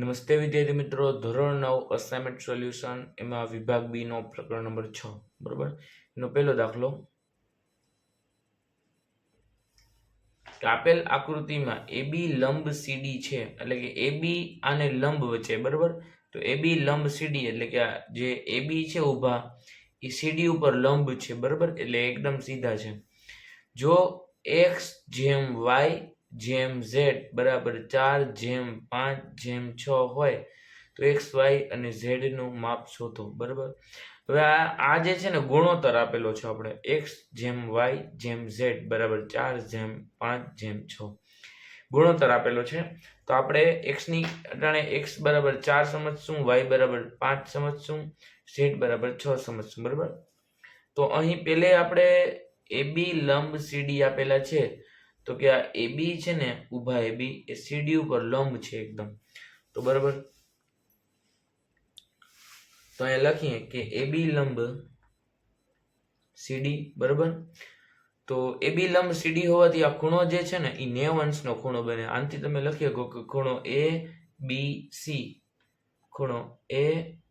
નમસ્તે વિદ્યાર્થી મિત્રો, ધોરણ નવ અસાઇનમેન્ટ સોલ્યુશન એમાં વિભાગ બી નો પ્રકરણ નંબર છ, બરોબર? એનો પહેલો દાખલો. આપેલ આકૃતિમાં એબી લંબ સીડી છે, એટલે કે એબી આને લંબ વચ્ચે, બરોબર? તો એબી લંબ સીડી એટલે કે જે એબી છે ઊભા, એ સીડી ઉપર લંબ છે, બરોબર? એટલે એકદમ સીધા છે. જો એક્સ જેમ વાય જેમ ઝેડ બરાબર ચાર, જેમ પાંચ, જેમ છ હોય તો એક્સ, વાય અને ઝેડનું માપ શોધો, બરાબર? હવે આ આ જે છે ને ગુણોત્તર આપેલો છે આપણે, એક્સ, જેમ વાય, જેમ ઝેડ, બરાબર ચાર, જેમ પાંચ, જેમ છ. ગુણોત્તર આપેલો છે. તો આપણે એક્સની અટાણે એક્સ બરાબર ચાર સમજશું, વાય બરાબર પાંચ સમજશું, ઝેડ બરાબર છ સમજશું, બરાબર? તો અહીં પહેલે આપણે એબી લંબ સીડી આપેલા છે. તો કે આ એબી છે ને, ઊભા એબી એ સીડી ઉપર લંબ છે એકદમ. તો બરાબર? તો અહીંયા લખીએ કે એબી લંબ સીડી બરાબર? તો એબી લંબ સીડી હોવાથી આ ખૂણો જે છે ને, એ નેવ અંશનો ખૂણો બને. આનાથી તમે લખી શકો કે ખૂણો એ બી સી. ખૂણો એ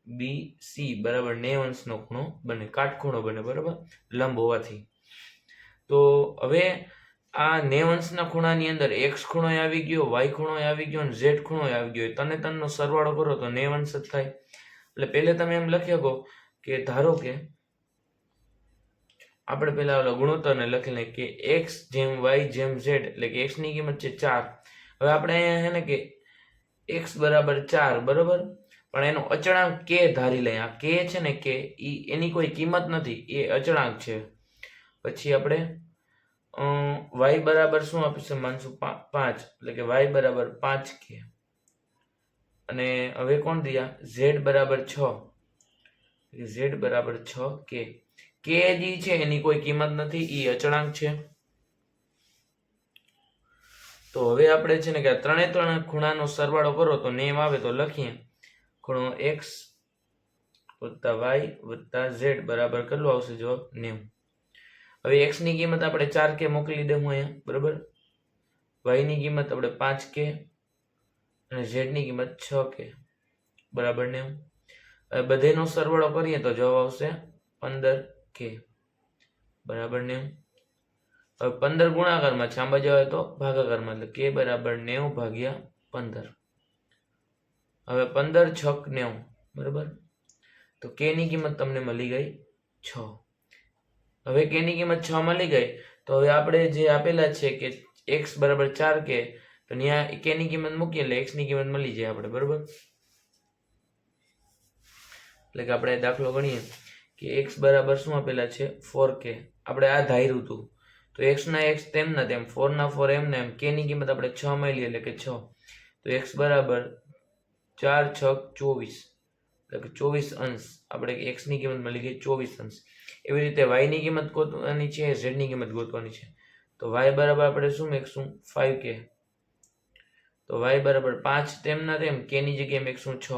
બી સી, બરાબર? નેવ અંશનો ખૂણો બને, કાટખૂણો બને, બરાબર? લંબ હોવાથી. તો હવે આ નેવ અંશના ખૂણાની અંદર એક્સ ખૂણો આવી ગયો વાય ખૂણો આવી ગયો અને ઝેડ ખૂણો આવી ગયો. તને તનનો સરવાળો કરો તો નેવ અંશ જ થાય. એટલે પહેલે તમે એમ લખી શકો કે ધારો કે આપણે પહેલા ઓલા ગુણોત્તરને લખી લઈએ કે એક્સ જેમ વાય જેમ ઝેડ એટલે કે એક્સની કિંમત છે ચાર. હવે આપણે અહીંયા છે ને કે એક્સ બરાબર ચાર, બરાબર? પણ એનો અચળાંક કે ધારી લઈએ. આ કે છે ને કે એની કોઈ કિંમત નથી, એ અચળાંક છે. પછી આપણે વાય બરાબર શું આપીશું માનશું પાંચ. એટલે કે વાય બરાબર પાંચ કે. અને હવે કોણ દિયા ઝેડ બરાબર છ. ઝેડ બરાબર છ કે. કે જે છે, એની કોઈ કિંમત નથી એ અચળાંક છે. તો હવે આપણે છે ને કે ત્રણે ત્રણ ખૂણાનો સરવાળો કરો, તો નેમ આવે તો લખીએ. ખૂણો એક્સ વત્તા વાય વત્તા ઝેડ બરાબર કેટલું આવશે જવાબ? નેવું. હવે એક્સની કિંમત આપણે ચાર કે મોકલી દઉં અહીંયા, બરાબર? વાયની કિંમત આપણે પાંચ કે અને ઝેડની કિંમત છ કે, બરાબર ને હવે બધેનો સરવાળો કરીએ તો જવાબ આવશે પંદર કે, બરાબર ને હવે પંદર ગુણાકારમાં છાંબા જવાય તો ભાગાકારમાં, એટલે કે બરાબર નેવું ભાગ્યા પંદર. હવે પંદર છક નેવું, બરાબર? તો કેની કિંમત તમને મળી ગઈ છ. હવે કે ની કિંમત છ મળી ગઈ, તો હવે આપણે જે આપેલા છે કે એક્સ બરાબર ચાર કે, તો ત્યાં કે ની કિંમત મૂકીએ એટલે એક્સની કિંમત મળી જાય આપણે, બરાબર? એટલે કે આપણે દાખલો ગણીએ કે એક્સ બરાબર શું આપેલા છે? ફોર કે આપણે આ ધાર્યું હતું. તો એક્સ ના એક્સ તેમ ના તેમ ફોર ના ફોર એમ ને એમ કે ની કિંમત આપણે છ મળી એટલે કે છ. તો એક્સ બરાબર ચાર છ ચોવીસ. એટલે કે ચોવીસ અંશ. આપણે એક્સની કિંમત મળી ગઈ ચોવીસ અંશ. એવી રીતે વાયની કિંમત ગોતવાની છે ઝેડની કિંમત ગોતવાની છે. તો વાય બરાબર આપણે શું મેકશું? ફાઈવ કે. તો વાય બરાબર પાંચ તેમના તેમ કે ની જગ્યાએ મેકશું છ.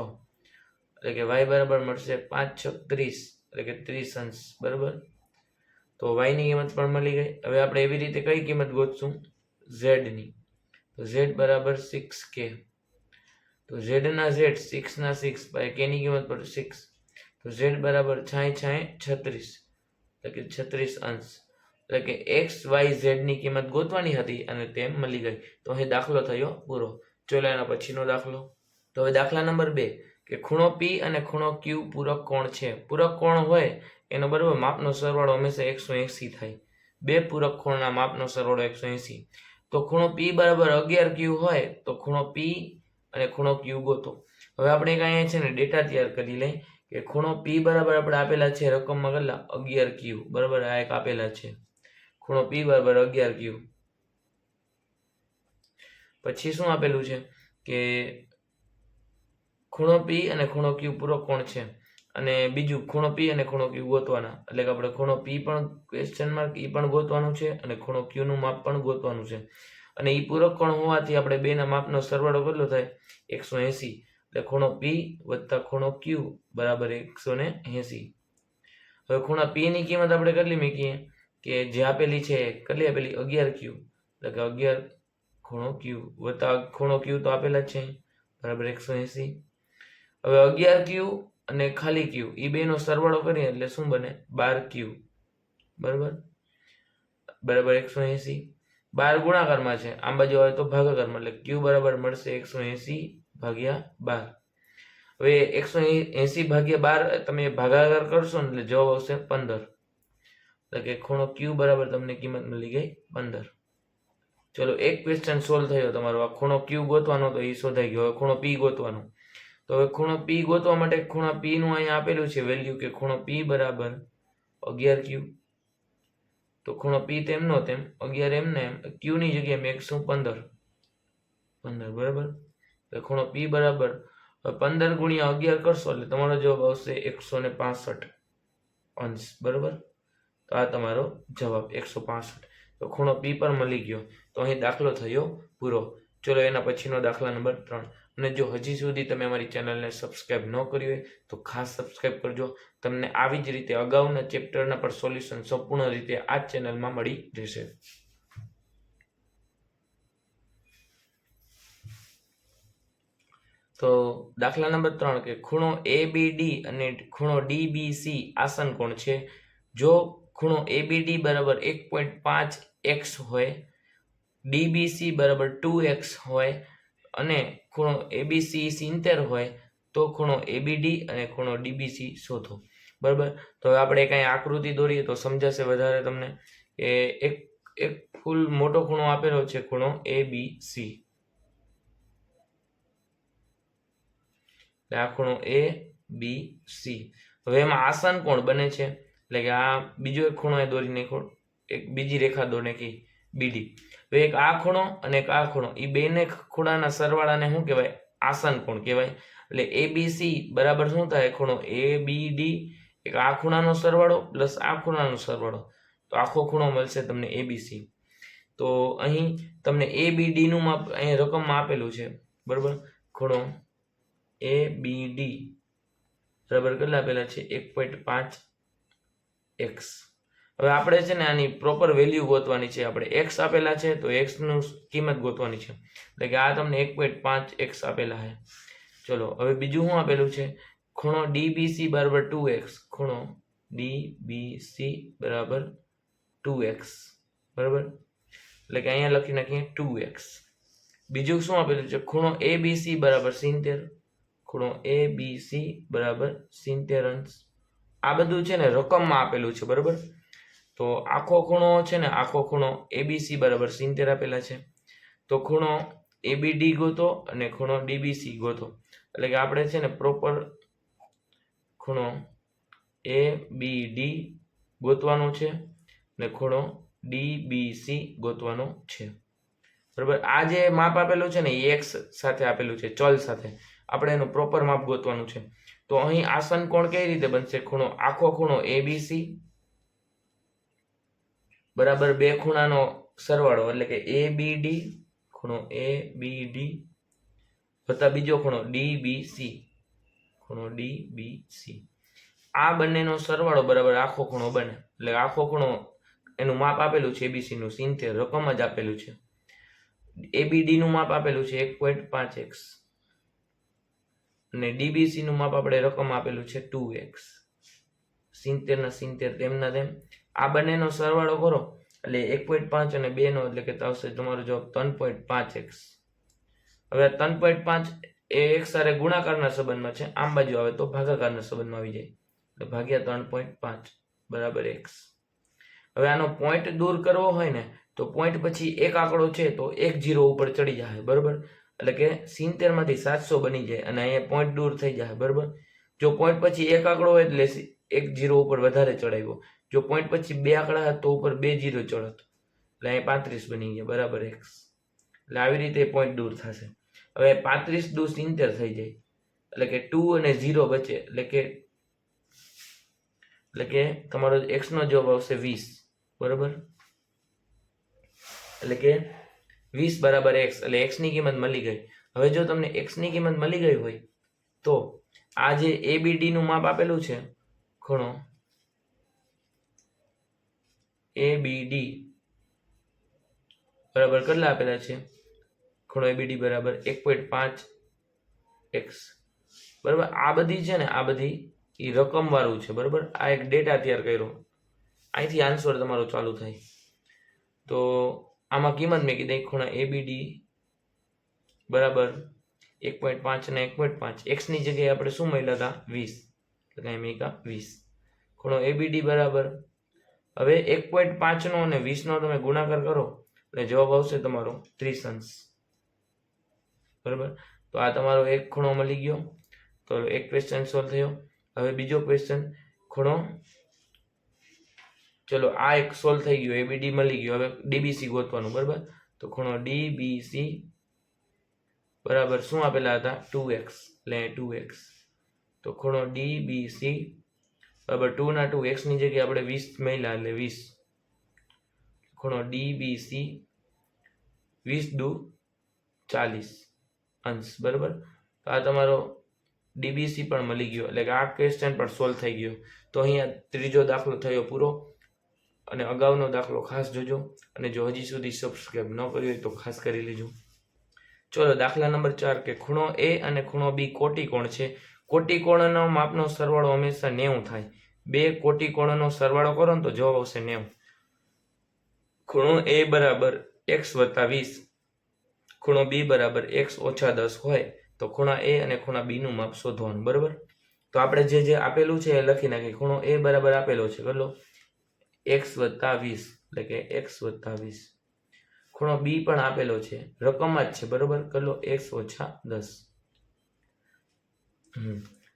એટલે કે વાય બરાબર મળશે પાંચ છ ત્રીસ. એટલે કે ત્રીસ અંશ. બરાબર? તો વાયની કિંમત પણ મળી ગઈ. હવે આપણે એવી રીતે કઈ કિંમત ગોતશું? ઝેડની તો ઝેડ બરાબર સિક્સ કે. તો ઝેડના ઝેડ સિક્સના સિક્સ બાય કે કિંમત પર સિક્સ તો ઝેડ બરાબર છાય છાય છત્રીસ. એટલે કે છત્રીસ અંશ. એટલે કે એક્સ વાય ઝેડની કિંમત ગોતવાની હતી અને તેમ મળી ગઈ. તો અહીં દાખલો થયો પૂરો. ચલો એના પછીનો દાખલો. તો હવે દાખલા નંબર બે, કે ખૂણો પી અને ખૂણો ક્યુ પૂરક કોણ છે? પૂરક કોણ હોય એનો બરાબર માપનો સરવાળો હંમેશા એકસો એંસી થાય. બે પૂરક ખૂણના માપનો સરવાળો એકસો એંસી તો ખૂણો પી બરાબર અગિયાર ક્યુ હોય, તો ખૂણો પી અને ખૂણો ક્યુ ગોતો. હવે આપણે અહીંયા છે ને ડેટા તૈયાર કરી લઈએ. કે ખૂણો પી બરાબર આપણે આપેલા છે રકમમાં કેટલા? અગિયાર ક્યુ બરાબર, આ એક આપેલા છે. ખૂણો પી બરાબર અગિયાર ક્યુ પછી શું આપેલું છે? કે ખૂણો પી અને ખૂણો ક્યુ પૂરો કોણ છે? અને બીજું ખૂણો પી અને ખૂણો ક્યુ ગોતવાના. એટલે કે આપણે ખૂણો પી પણ ક્વેશ્ચન માર્ક એ પણ ગોતવાનું છે અને ખૂણો ક્યુનું માપ પણ ગોતવાનું છે. અને એ પૂરક કોણ હોવાથી આપણે બેના માપનો સરવાળો કેટલો થાય? એકસો એંસી. એટલે ખૂણો પી વત્તા ખૂણો ક્યુ બરાબર એકસો ને એંસી. હવે ખૂણા પી ની કિંમત આપણે કેટલી મૂકીએ? કે જે આપેલી છે, કેટલી આપેલી? અગિયાર ક્યુ એટલે કે અગિયાર ખૂણો ક્યુ વત્તા ખૂણો ક્યુ તો આપેલા જ છે. બરાબર એકસો એંસી. હવે અગિયાર ક્યુ અને ખાલી ક્યુ એ બેનો સરવાળો કરીએ એટલે શું બને? બાર ક્યુ બરાબર? બરાબર એકસો એંસી. બાર ગુણાકારમાં છે. આમ બાજુ આવે તો ભાગાકારમાં. એટલે ક્યુ બરાબર મળશે એકસો એંસી ભાગ્યા બાર. હવે એકસો એંસી ભાગ્યા બાર તમે ભાગાકાર કરશો ને એટલે જવાબ આવશે પંદર. એટલે કે ખૂણો ક્યુ બરાબર તમને કિંમત મળી ગઈ પંદર. ચલો, એક ક્વેશ્ચન સોલ્વ થયો તમારો. આ ખૂણો ક્યુ ગોતવાનો તો એ શોધાઈ ગયો. હવે ખૂણો પી ગોતવાનો. તો હવે ખૂણો પી ગોતવા માટે ખૂણા પી નું અહીંયા આપેલું છે વેલ્યુ કે ખૂણો પી બરાબર અગિયાર ક્યુ તો ખૂણો પી તેમનો તેમ, અગિયાર એમને એમ ક્યુ ની જગ્યાએ મેં એકસો પંદર. પંદર, બરાબર? તો ખૂણો પી બરાબર પંદર ગુણ્યા અગિયાર કરશો એટલે તમારો જવાબ આવશે એકસો ને પાસઠ અંશ, બરાબર? તો આ તમારો જવાબ, એકસો પાસઠ. તો ખૂણો પી પર મળી ગયો. તો અહીં દાખલો થયો પૂરો. ચલો એના પછીનો દાખલા નંબર ત્રણ. અને જો હજી સુધી તમે અમારી ચેનલને સબસ્ક્રાઇબ ન કરી હોય, તો ખાસ સબસ્ક્રાઇબ કરજો. તમને આવી જ રીતે અગાઉના ચેપ્ટરના પર સોલ્યુશન સંપૂર્ણ રીતે આ ચેનલમાં મળી રહેશે. તો દાખલા નંબર ત્રણ કે ખૂણો એ બી ડી અને ખૂણો ડી બી સી આસન કોણ છે? જો ખૂણો એ બી ડી બરાબર એક પોઈન્ટ પાંચ એક્સ હોય ડીબીસી બરાબર ટુ એક્સ હોય અને ખૂણો એબીસી સિત્તેર હોય, તો ખૂણો એબીડી અને ખૂણો ડીબીસી શોધો. બરાબર? તો હવે આપણે કાંઈ આકૃતિ દોરીએ તો સમજાશે વધારે તમને કે એક એક ફૂલ મોટો ખૂણો આપેલો છે, ખૂણો એ બી સી આ ખૂણો એ બી સી હવે એમાં આસન કોણ બને છે? એટલે કે આ બીજો એક ખૂણો એ દોરી નાખો એક બીજી રેખા દોરી નાખી બીડી હવે એક આ ખૂણો અને એક આ ખૂણો. એ બેને ખૂણાના સરવાળાને શું કહેવાય? આસન કોણ કહેવાય? એટલે એ બી સી બરાબર શું થાય? ખૂણો એ બી ડી એક આ ખૂણાનો સરવાળો પ્લસ આ ખૂણાનો સરવાળો. તો આખો ખૂણો મળશે તમને એબીસી તો અહીં તમને એ બી ડીનું માપ અહીં રકમમાં આપેલું છે. બરાબર? ખૂણો એ બી ડી બરાબર કેટલા આપેલા છે? એક પોઈન્ટ પાંચ એક્સ હવે આપણે છે ને આની પ્રોપર વેલ્યુ ગોતવાની છે. આપણે એક્સ આપેલા છે તો એક્સનું કિંમત ગોતવાની છે. એટલે કે આ તમને એક પોઈન્ટ પાંચ એક્સ આપેલા છે. ચલો, હવે બીજું શું આપેલું છે? ખૂણો ડીબીસી બરાબર ટુ એક્સ ખૂણો ડીબીસી બરાબર ટુ એક્સ બરાબર? એટલે કે અહીંયા લખી નાખીએ ટુ એક્સ બીજું શું આપેલું છે? ખૂણો એ બીસી બરાબર સિત્તેર. ખૂણો એ બીસી બરાબર સિત્તેર અંશ આ બધું છે ને રકમમાં આપેલું છે, બરાબર? તો આખો ખૂણો છે ને આખો ખૂણો એબીસી બરાબર, સિત્તેર આપેલા છે. તો ખૂણો એબીડી ગોતો અને ખૂણો ડીબીસી ગોતો. એટલે કે આપણે છે ને પ્રોપર ખૂણો એ બી ડી ગોતવાનો છે ને ખૂણો ડીબીસી ગોતવાનો છે. બરાબર? આ જે માપ આપેલું છે ને એ એક્સ સાથે આપેલું છે, ચલ સાથે. આપણે એનું પ્રોપર માપ ગોતવાનું છે. તો અહીં આસન કોણ કઈ રીતે બનશે? ખૂણો, આખો ખૂણો એબીસી બરાબર બે ખૂણાનો સરવાળો, એટલે કે એ બી ડી ખૂણો એ બી ડી વત્તા બીજો ખૂણો ડી બી સી ખૂણો ડી બી સી આ બંનેનો સરવાળો બરાબર આખો ખૂણો બને. એટલે આખો ખૂણો એનું માપ આપેલું છે એબીસી નું. સિત્તેર રકમ જ આપેલું છે. એબીડી નું માપ આપેલું છે એક પોઈન્ટ પાંચ એક્સ અને ડીબીસીનું માપ આપણે રકમ આપેલું છે ટુ એક્સ સિત્તેર ના સિત્તેર તેમના તેમ. આ બંનેનો સરવાળો કરો, એટલે એક પોઈન્ટ પાંચ અને બેનો એટલે કે આવશે તમારો જવાબ ત્રણ પોઈન્ટ પાંચ એક્સ હવે ત્રણ પોઈન્ટ પાંચ એ એક સારે ગુણાકારના સંબંધમાં છે, આમ બાજુ આવે તો ભાગાકારના સંબંધમાં આવી જાય. એટલે ભાગ્યા ત્રણ પોઈન્ટ પાંચ બરાબર એક્સ હવે આનો પોઈન્ટ દૂર કરવો હોય ને, તો પોઈન્ટ પછી એક આંકડો છે તો એક જીરો ઉપર ચડી જાય બરાબર? એટલે કે સિત્તેરમાંથી સાતસો બની જાય અને અહીંયા પોઈન્ટ દૂર થઈ જાય, બરાબર? જો પોઈન્ટ પછી એક આંકડો હોય એટલે એક જીરો ઉપર વધારે ચડાવ્યો. જો પોઈન્ટ પછી બે આંકડા તો ઉપર બે જીરો ચડત. એટલે અહીંયા પાંત્રીસ બની ગયા, બરાબર? એક્સ એટલે આવી રીતે પોઈન્ટ દૂર થશે. હવે પાંત્રીસ દૂર સિત્તેર થઈ જાય. એટલે કે ટુ અને ઝીરો બચે એટલે કે એટલે કે તમારો એક્સનો જવાબ આવશે વીસ, બરાબર? એટલે કે વીસ બરાબર એક્સ એટલે એક્સની કિંમત મળી ગઈ. હવે જો તમને એક્સની કિંમત મળી ગઈ હોય, તો આ જે એ બી ડીનું માપ આપેલું છે, ખૂણો એ બી ડી બરાબર કેટલા આપેલા છે? ખૂણો એબીડી બરાબર એક પોઈન્ટ પાંચ એક્સ બરાબર? આ બધી છે ને, આ બધી એ રકમવાળું છે, બરાબર? આ એક ડેટા તૈયાર કર્યો. અહીંથી આન્સર તમારો ચાલુ થાય. તો આમાં કિંમત મેં કીધી ખૂણા એબીડી બરાબર એક પોઈન્ટ પાંચ અને એક પોઈન્ટ પાંચ. એક્સની જગ્યાએ આપણે શું મળ્યા હતા? વીસ. એટલે કાંઈ મેકા વીસ. ખૂણો એબીડી બરાબર. હવે એક પોઈન્ટ પાંચનો અને વીસનો તમે ગુણાકાર કરો, એટલે જવાબ આવશે તમારો ત્રીસ અંશ બરાબર? તો આ તમારો એક ખૂણો મળી ગયો. તો એક ક્વેશ્ચન સોલ્વ થયો. હવે બીજો ક્વેશ્ચન ખૂણો ચલો, આ એક સોલ્વ થઈ ગયો એબીડી મળી ગયો. હવે ડીબીસી ગોતવાનું, બરાબર? તો ખૂણો ડીબીસી બરાબર શું આપેલા હતા? ટુ એક્સ, એટલે ટુ એક્સ. તો ખૂણો ડીબીસી બરાબર ટુ ના ટુ એક્સની જગ્યાએ આપણે વીસ મહિલા એટલે વીસ. ખૂણો ડીબીસી વીસ દુ ચાલીસ. અંશ, બરાબર? આ તમારો ડીબીસી પણ મળી ગયો, એટલે કે આ ક્વેશ્ચન પણ સોલ્વ થઈ ગયો. તો અહીંયા ત્રીજો દાખલો થયો પૂરો. અને અગાઉનો દાખલો ખાસ જોજો અને જો હજી સુધી સબસ્ક્રાઈબ ન કર્યું હોય તો ખાસ કરી લેજો. ચલો, દાખલા નંબર ચાર કે ખૂણો એ અને ખૂણો બી કોટિકોણ છે. કોટિકોણનો માપનો સરવાળો હંમેશા નેવું થાય. બે કોટિકોણનો સરવાળો કરો ને તો જવાબ આવશે નેવું. ખૂણો એ બરાબર એક્સ વત્તા વીસ. ખૂણો બી બરાબર એક્સ ઓછા દસ હોય તો ખૂણા એ અને ખૂણા બીનું માપ શોધવાનું, બરાબર? તો આપણે જે જે આપેલું છે એ લખી નાખીએ. ખૂણો એ બરાબર આપેલો છે, કેટલો? એક્સ વત્તા વીસ, એટલે કે એક્સ વત્તા વીસ. ખૂણો બી પણ આપેલો છે. રકમ જ છે, બરોબર? કેટલો? એક્સ ઓછા દસ.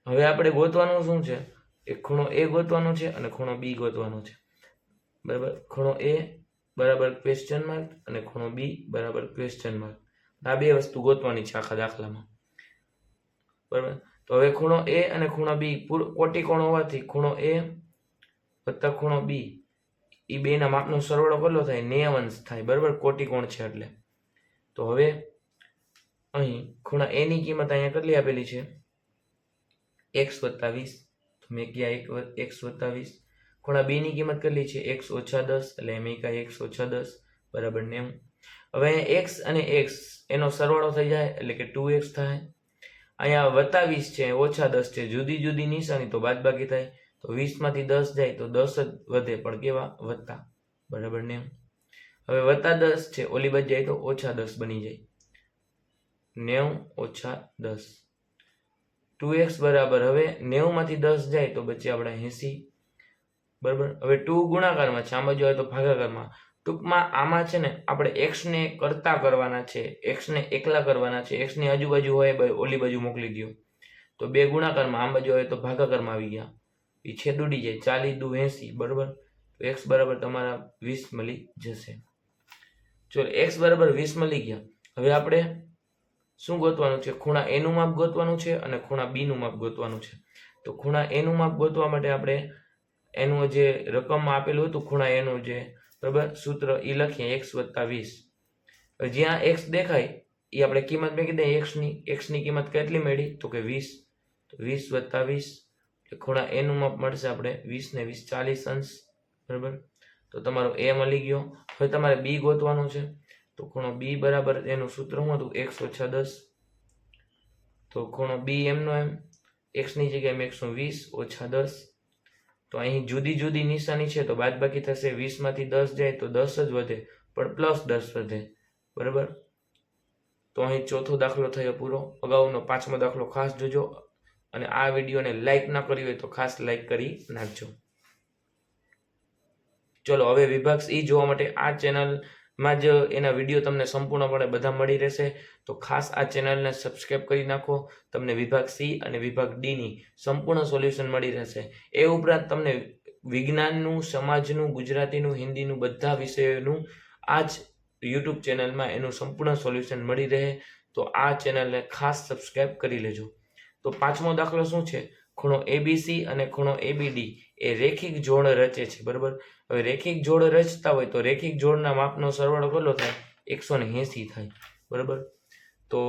હવે આપણે ગોતવાનું શું છે? એક ખૂણો એ ગોતવાનો છે અને ખૂણો બી ગોતવાનો છે. બરાબર? ખૂણો એ બરાબર ક્વેશ્ચન માર્ક અને ખૂણો બી બરાબર ક્વેશ્ચન માર્ક આ બે વસ્તુ ગોતવાની છે આખા દાખલામાં. બરાબર? તો હવે ખૂણો એ અને ખૂણો બી કોટી કોણ હોવાથી ખૂણો એ વત્તા ખૂણો બી એ બેના માપનો સરવાળો કેટલો થાય? નેવ અંશ થાય. બરાબર? કોટી કોણ છે એટલે? તો હવે અહીં ખૂણા એની કિંમત અહીંયા કેટલી આપેલી છે? એક્સ વત્તા વીસ. તો ક્યાં એક એક્સ વત્તા વીસ. ખૂણા બીની કિંમત કેટલી છે? એક્સ ઓછા દસ. એટલે મેં ક્યાં એક્સ ઓછા દસ. બરાબર નેવું. હવે અહીંયા એક્સ અને એક્સ એનો સરવાળો થઈ જાય એટલે કે ટુ એક્સ થાય. અહીંયા વત્તા વીસ છે, ઓછા દસ છે. જુદી જુદી નિશાની તો બાદબાકી થાય. તો વીસમાંથી દસ જાય તો દસ જ વધે, પણ કેવા? વત્તા બરાબર નેવું હવે વત્તા દસ છે, ઓલી બાજુ જાય તો ઓછા દસ બની જાય. નેવું ઓછા દસ. ટુ એક્સ બરાબર. હવે નેવુંમાંથી દસ જાય તો બચે આપણે એંસી. બરાબર? હવે ટુ ગુણાકારમાં છે, આમાં જોઈએ તો ભાગાકારમાં. ટૂંકમાં આમાં છે ને, આપણે એક્સને કરતા કરવાના છે, એક્સને એકલા કરવાના છે, એક્સની આજુબાજુ હોય ઓલી બાજુ મોકલી ગયું તો બે ગુણાકારમાં, આમ બાજુ હોય તો ભાગાકારમાં આવી ગયા. એ છેદ ઉડી જાય ચાલી દુ એંસી, બરાબર? તો એક્સ બરાબર તમારા વીસ મળી જશે. ચલો, એક્સ બરાબર વીસ મળી ગયા. હવે આપણે શું ગોતવાનું છે? ખૂણા એનું માપ ગોતવાનું છે અને ખૂણા બીનું માપ ગોતવાનું છે. તો ખૂણા એનું માપ ગોતવા માટે આપણે એનું જે રકમમાં આપેલું હતું, ખૂણા એનું જે, બરાબર? સૂત્ર એ લખીએ, એક્સ વત્તા વીસ. જ્યાં એક્સ દેખાય એ આપણે કિંમત મેં કીધી એક્સની એક્સની કિંમત કેટલી મળી? તો કે વીસ. વીસ વત્તા વીસ. ખૂણા એનું માપ મળશે આપણે વીસ ને વીસ ચાલીસ અંશ, બરાબર? તો તમારો એ મળી ગયો. હવે તમારે બી ગોતવાનું છે. તો ખૂણો બી બરાબર એનું સૂત્ર શું હતું એકસો છ દસ. તો ખૂણો બી એમનો એમ. એક્સની જગ્યાએ એમ એકસો વીસ, ઓછા દસ. તો અહીં જુદી જુદી નિશાની છે, તો બાદબાકી થશે વીસમાંથી દસ જાય તો દસ જ વધે, પણ પ્લસ દસ વધે, બરાબર? તો અહીં ચોથો દાખલો થયો પૂરો. અગાઉનો પાંચમો દાખલો ખાસ જોજો. અને આ વિડીયોને લાઈક ના કરી હોય તો ખાસ લાઈક કરી નાખજો. ચલો, હવે વિભાગ ઈ જોવા માટે આ ચેનલમાં જ એના વીડિયો તમને સંપૂર્ણપણે બધા મળી રહેશે. તો ખાસ આ ચેનલને સબસ્ક્રાઈબ કરી નાખો. તમને વિભાગ સી અને વિભાગ ડીની સંપૂર્ણ સોલ્યુશન મળી રહેશે. એ ઉપરાંત તમને વિજ્ઞાનનું, સમાજનું, ગુજરાતીનું, હિન્દીનું બધા વિષયોનું આ જ યુટ્યુબ ચેનલમાં એનું સંપૂર્ણ સોલ્યુશન મળી રહે. તો આ ચેનલને ખાસ સબસ્ક્રાઈબ કરી લેજો. તો પાંચમો દાખલો શું છે? ખૂણો એબીસી અને ખૂણો એબીડી એ રેખિક જોડ રચે છે, બરાબર? હવે રેખિક જોડ રચતા હોય તો રેખિક જોડના માપનો સરવાળો કેટલો થાય? એકસો ને એંસી થાય, બરાબર? તો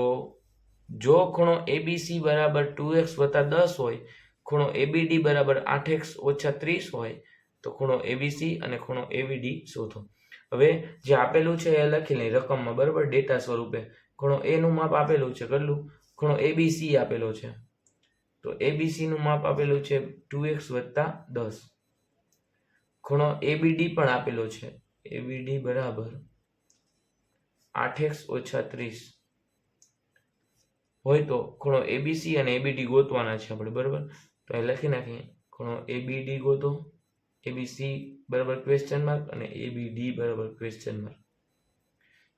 જો ખૂણો એબીસી બરાબર ટુ એક્સ વત્તા દસ હોય, ખૂણો એબીડી બરાબર આઠ એક્સ ઓછા ત્રીસ હોય, તો ખૂણો એબીસી અને ખૂણો એબીડી શોધો. હવે જે આપેલું છે એ લખી રકમમાં, બરાબર? ડેટા સ્વરૂપે. ખૂણો એનું માપ આપેલું છે, કેટલું? ખૂણો એબીસી આપેલો છે. તો એબીસીનું માપ આપેલું છે ટુ એક્સ વત્તા દસ. ખૂણો એબીડી પણ આપેલો છે. એબીડી બરાબર આઠ એક્સ ઓછા ત્રીસ. હોય તો ખૂણો એબીસી અને એબીડી ગોતવાના છે આપણે, બરાબર? તો એ લખી નાખીએ. ખૂણો એબીડી ગોતો. એબીસી બરાબર ક્વેશ્ચન માર્ક અને એબીડી બરાબર ક્વેશ્ચન માર્ક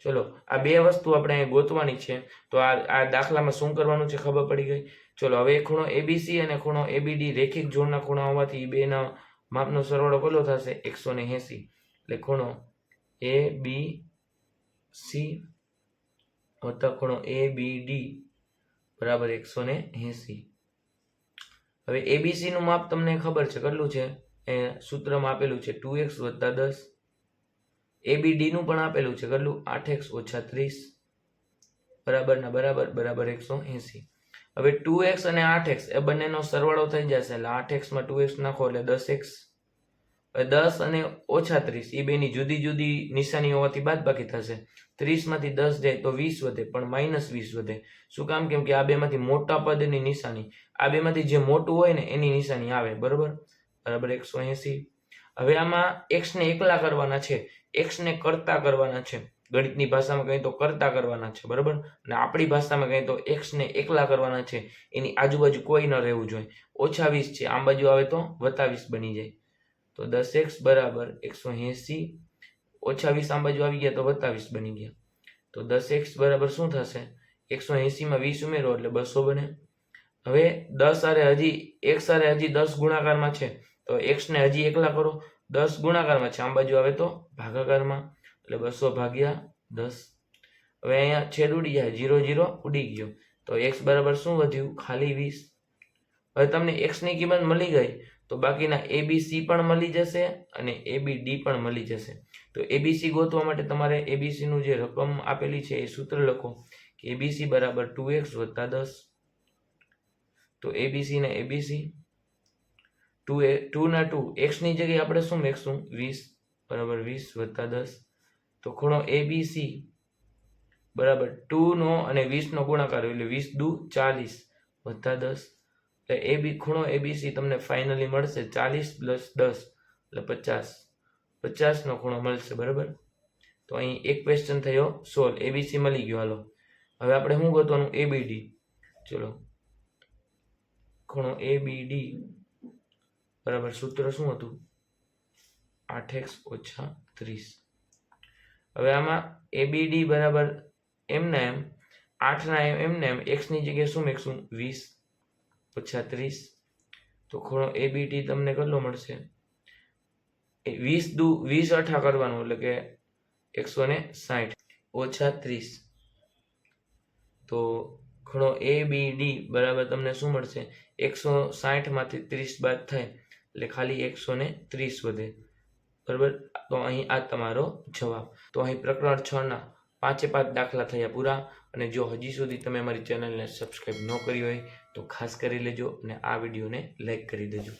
ચલો, આ બે વસ્તુ આપણે ગોતવાની છે. તો આ આ દાખલામાં શું કરવાનું છે ખબર પડી ગઈ? ચલો, હવે ખૂણો એબીસી અને ખૂણો એબીડી રેખિક જોડના ખૂણા હોવાથી બેના માપનો સરવાળો કેટલો થશે? એકસો એંસી. એટલે ખૂણો એ બી સી વત્તા ખૂણો એ બી ડી બરાબર એકસો એંસી. હવે એબીસીનું માપ તમને ખબર છે, કેટલું છે? એ સૂત્રમાં આપેલું છે ટુ એક્સ વત્તા દસ. એબીડી નું પણ આપેલું છે. કેટલું? આઠ એક્સ ઓછા ત્રીસ. બરાબર ના? બરાબર? બરાબર એકસો એંસી. હવે ટુ એક્સ અને આઠ એક્સ એ બંનેનો સરવાળો થઈ જશે. એટલે આઠ એક્સમાં ટુ એક્સ નાખો એટલે દસ એક્સ. દસ અને ઓછા ત્રીસ એ બેની જુદી જુદી નિશાની હોવાથી બાદ બાકી થશે. ત્રીસમાંથી દસ જાય તો વીસ વધે, પણ માઇનસ વીસ વધે. શું કામ? કેમ કે આ બેમાંથી મોટા પદની નિશાની. આ બેમાંથી જે મોટું હોય ને, એની નિશાની આવે. બરાબર? બરાબર? એકસો એંસી. હવે આમાં એક્સને એકલા કરવાના છે. એક્સને કરતા કરવાના છે. ગણિતની ભાષામાં કહીએ તો કરતા કરવાના છે, બરાબર? અને આપણી ભાષામાં કહીએ તો એક્સને એકલા કરવાના છે. એની આજુબાજુ કોઈ ન રહેવું જોઈએ. ઓછા વીસ છે, આમ બાજુ આવે તો વત્તા વીસ બની જાય. તો દસ એક્સ બરાબર એકસો એંસી, ઓછા વીસ આમ બાજુ આવી ગયા તો વત્તા વીસ બની ગયા. તો દસ એક્સ બરાબર શું થશે? એકસો એંસીમાં વીસ ઉમેરો એટલે બસો બને. હવે દસ આરે હજી એક્સ આરે હજી દસ ગુણાકારમાં છે. તો એક્સને હજી એકલા કરો. દસ ગુણાકારમાં છે. આમ બાજુ આવે તો ભાગાકારમાં. એટલે બસો ભાગ્યા દસ. હવે અહીંયા છેદ ઉડી જાય. જીરો જીરો ઉડી ગયો. તો એક્સ બરાબર શું વધ્યું? ખાલી વીસ. હવે તમને એક્સની કિંમત મળી ગઈ. તો બાકીના એબીસી પણ મળી જશે અને એબીડી પણ મળી જશે. તો એબીસી ગોતવા માટે તમારે એબીસીનું જે રકમ આપેલી છે એ સૂત્ર લખો. કે એબીસી બરાબર ટુ એક્સ વત્તા દસ. તો એબીસી ને એબીસી ટુ એ ટુ ના ટુ એક્સની જગ્યાએ આપણે શું મેકશું વીસ, બરાબર વીસ વત્તા દસ. તો ખૂણો એબીસી બરાબર ટુનો અને વીસનો ગુણાકાર એટલે વીસ દુ ચાલીસ વત્તા દસ. એટલે એ બી ખૂણો એબીસી તમને ફાઇનલી મળશે ચાલીસ પ્લસ દસ, એટલે પચાસ. પચાસનો ખૂણો મળશે, બરાબર? તો અહીં એક ક્વેશ્ચન થયો, સોલ્વ. એબીસી મળી ગયો, હાલો. હવે આપણે શું ગોતવાનું? એબીડી ચલો. ખૂણો એબીડી બરાબર, સૂત્ર શું હતું? આઠ એક્સ ઓછા ત્રીસ. હવે આમાં એબીડી બરાબર એમના એમ આઠના એમ એમને એમ એક્સની જગ્યાએ શું મેકશું વીસ ઓછા ત્રીસ. તો ખૂણો એબીટી તમને કેટલો મળશે? વીસ દુ, વીસ અઠા કરવાનું એટલે કે એકસો ને સાઠ ઓછા ત્રીસ. તો ખૂણો એ બી ડી બરાબર તમને શું મળશે? એકસો સાઠમાંથી ત્રીસ બાદ થાય. એટલે ખાલી એકસો ને ત્રીસ વધે. બરાબર? તો અહીં આ તમારો જવાબ. તો અહીં પ્રકરણ છ ના પાંચે પાંચ દાખલા થયા પૂરા. અને જો હજી સુધી તમે અમારી ચેનલને સબસ્ક્રાઈબ ન કરી હોય, તો ખાસ કરી લેજો અને આ વિડીયોને લાઈક કરી દેજો.